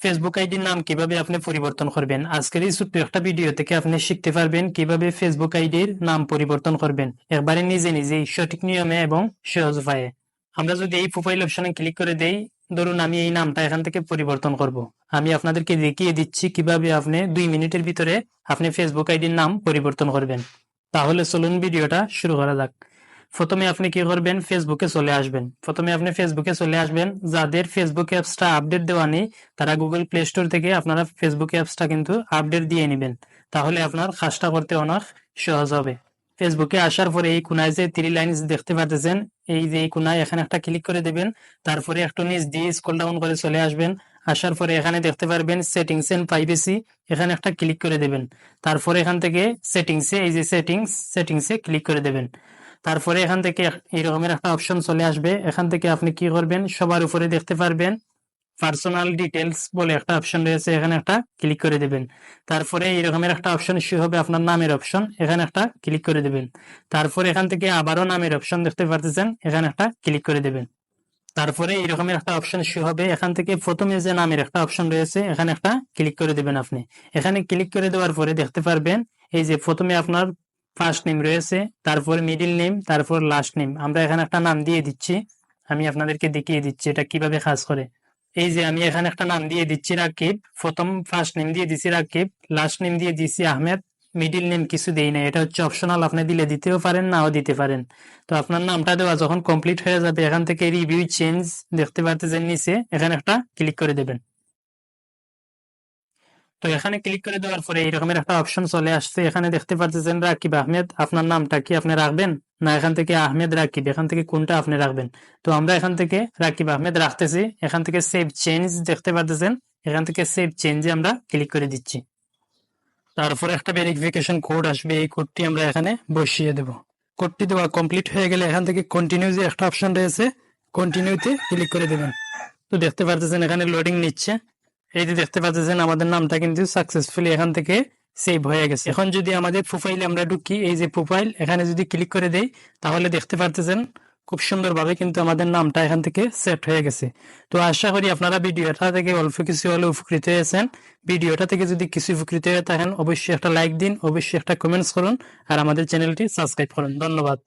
Facebook আইডির নাম কীভাবে আপনি পরিবর্তন করবেন? আজকের এই ছোট্ট একটা ভিডিও থেকে আপনি শিখতে পারবেন কীভাবে ফেসবুক আইডির নাম পরিবর্তন করবেন। একবারে নিজে নিজেই সঠিক নিয়মে এবং সহজ উপায়ে। আমরা যদি এই প্রোফাইল অপশনে ক্লিক করে দেই, ধরুন আমি এই নামটা এখান থেকে পরিবর্তন করব। আমি আপনাদেরকে দেখিয়ে দিচ্ছি কীভাবে আপনি দুই মিনিটের ভিতরে আপনি ফেসবুক আইডির নাম পরিবর্তন করবেন। তাহলে চলুন ভিডিওটা শুরু করা যাক। প্রথমে আপনি কি করবেন? ফেসবুকে চলে আসবেন। প্রথমে আপনি ফেসবুকে চলে আসবেন। যাদের ফেসবুক অ্যাপসটা আপডেট দেওয়া নেই, তারা গুগল প্লে স্টোর থেকে আপনারা ফেসবুক অ্যাপসটা কিন্তু আপডেট দিয়ে নেবেন। তাহলে আপনার কাজটা করতে অনেক সহজ হবে। ফেসবুকে আসার পরে এই কোনায় যে থ্রি লাইনস দেখতে পাচ্ছেন এই যে এই কোনায় এখানে একটা ক্লিক করে দেবেন। তারপরে একটু নিচ দিয়ে স্ক্রল ডাউন করে চলে আসবেন। আসার পরে এখানে দেখতে পারবেন সেটিংস এন্ড প্রাইভেসি এখানে একটা ক্লিক করে দেবেন। তারপরে এখান থেকে সেটিংসে এই যে সেটিংস সেটিংসে ক্লিক করে দেবেন। তারপরে এখান থেকে এরকমের একটা অপশন চলে আসবে। এখান থেকে আপনি কি করবেন? সবার উপরে দেখতে পারবেন। পার্সোনাল ডিটেলস বলে একটা অপশন রয়েছে। এখানে একটা ক্লিক করে দেবেন। তারপরে এরকমের একটা অপশন শো হবে আপনার নামের অপশন এখানে একটা ক্লিক করে দেবেন। তারপরে এখান থেকে আবারও নামের অপশন দেখতে পারতেছেন। এখানে একটা ক্লিক করে দেবেন। তারপরে এরকমের একটা অপশন শো হবে। এখান থেকে প্রথমে যে নামের একটা অপশন রয়েছে, এখানে একটা ক্লিক করে দেবেন আপনি। এখানে ক্লিক করে দেওয়ার পরে দেখতে পারবেন, এই যে প্রথমে আপনার ফার্স্ট নেম রয়েছে, তারপর মিডিল নেম তারপর লাস্ট নেম আমরা এখানে একটা নাম দিয়ে দিচ্ছি, আমি আপনাদেরকে দেখিয়ে দিচ্ছি এটা কীভাবে কাজ করে। এই যে আমি এখানে একটা নাম দিয়ে দিচ্ছি রাকিব, প্রথম ফার্স্ট নেম দিয়ে দিচ্ছি রাকিব লাস্ট নেম দিয়ে দিচ্ছি আহমেদ মিডিল নেম কিছু দেই না এটা হচ্ছে অপশনাল আপনি দিলে দিতেও পারেন, নাও দিতে পারেন। তো আপনার নামটা দেওয়া যখন কমপ্লিট হয়ে যাবে, এখান থেকে রিভিউ চেঞ্জ দেখতে পারতেছেন নিচে, এখানে একটা ক্লিক করে দেবেন। তো এখানে ক্লিক করে দেওয়ার পরে এইরকমের একটা অপশন চলে আসছে। এখানে দেখতে পাচ্ছেন রাকিব আহমেদ আপনার নামটা কি আপনি রাখবেন? না এখান থেকে আহমেদ রাকিব এখান থেকে কোনটা আপনি রাখবেন? তো আমরা এখান থেকে রাকিব আহমেদ রাখতেছি। এখান থেকে সেভ চেঞ্জ দেখতে পাচ্ছেন। এখান থেকে সেভ চেঞ্জে আমরা ক্লিক করে দিচ্ছি। তারপরে একটা ভেরিফিকেশন কোড আসবে। এই কোডটি আমরা এখানে বসিয়ে দেব। কোডটি দেওয়া কমপ্লিট হয়ে গেলে এখান থেকে কন্টিনিউ যে একটা অপশন রয়েছে কন্টিনিউতে ক্লিক করে দেবেন। তো দেখতে পাচ্ছেন এখানে লোডিং নিচ্ছে। এই যে দেখতে পাচ্ছেন, আমাদের নামটা কিন্তু সাকসেসফুলি এখান থেকে সেভ হয়ে গেছে। এখন যদি আমাদের প্রোফাইলে আমরা ঢুকি, এই যে প্রোফাইল এখানে যদি ক্লিক করে দেই, তাহলে দেখতে পাচ্ছেন, খুব সুন্দরভাবে কিন্তু আমাদের নামটা এখান থেকে সেট হয়ে গেছে। তো আশা করি আপনারা ভিডিওটা থেকে অল্প কিছু হলে উপকৃত হয়েছেন। ভিডিওটা থেকে যদি কিছু উপকৃত হয়ে থাকেন, অবশ্যই একটা লাইক দিন, অবশ্যই একটা কমেন্টস করুন, আর আমাদের চ্যানেলটি সাবস্ক্রাইব করুন। ধন্যবাদ।